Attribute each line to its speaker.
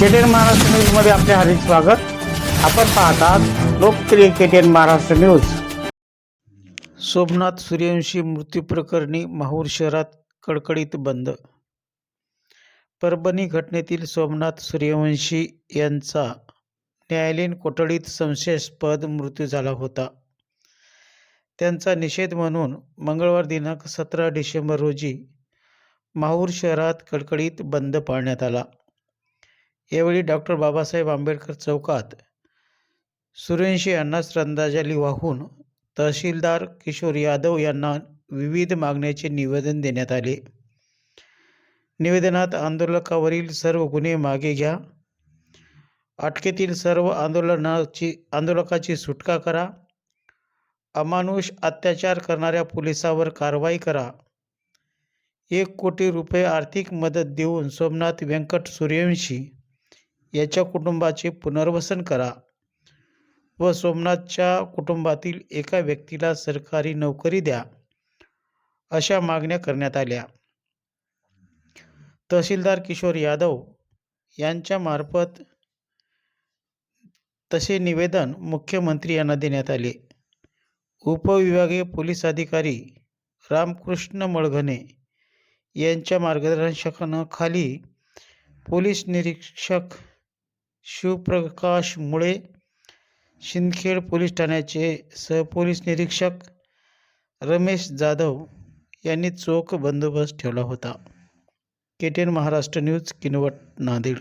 Speaker 1: केटेन महाराष्ट्र न्यूजमध्ये आपले हार्दिक स्वागत. आपण पाहतात लोकप्रिय केटेन महाराष्ट्र न्यूज सोमनाथ सूर्यवंशी मृत्यू प्रकरणी माहूर शहरात कडकडीत बंद. परभणी घटनेतील सोमनाथ सूर्यवंशी यांचा न्यायालयीन कोठडीत संशयास्पद मृत्यू झाला होता. त्यांचा निषेध म्हणून मंगळवार दिनांक सतरा डिसेंबर रोजी माहूर शहरात कडकडीत बंद पाळण्यात आला. यावेळी डॉक्टर बाबासाहेब आंबेडकर चौकात सुरेंशी यांना श्रद्धांजली वाहून तहसीलदार किशोर यादव यांना विविध मागण्याचे निवेदन देण्यात आले. निवेदनात आंदोलकावरील सर्व गुन्हे मागे घ्या. अटकेतील सर्व आंदोलनाची आंदोलकाची सुटका करा. अमानुष अत्याचार करणाऱ्या पोलिसावर कारवाई करा. एक कोटी रुपये आर्थिक मदत देऊन सोमनाथ व्यंकट सूर्यवंशी याच्या कुटुंबाचे पुनर्वसन करा व सोमनाथच्या कुटुंबातील एका व्यक्तीला सरकारी नोकरी द्या अशा मागण्या करण्यात आल्या. तहसीलदार किशोर यादव यांच्यामार्फत तसे निवेदन मुख्यमंत्री यांना देण्यात आले. उपविभागीय पोलीस अधिकारी रामकृष्ण मळघणे यांच्या मार्गदर्शनाखाली पोलीस निरीक्षक शिवप्रकाश मुळे शिंदखेड पोलीस ठाण्याचे सहपोलीस निरीक्षक रमेश जाधव यांनी चोख बंदोबस्त ठेवला होता. K T N Maharashtra news Kinwat Nanded.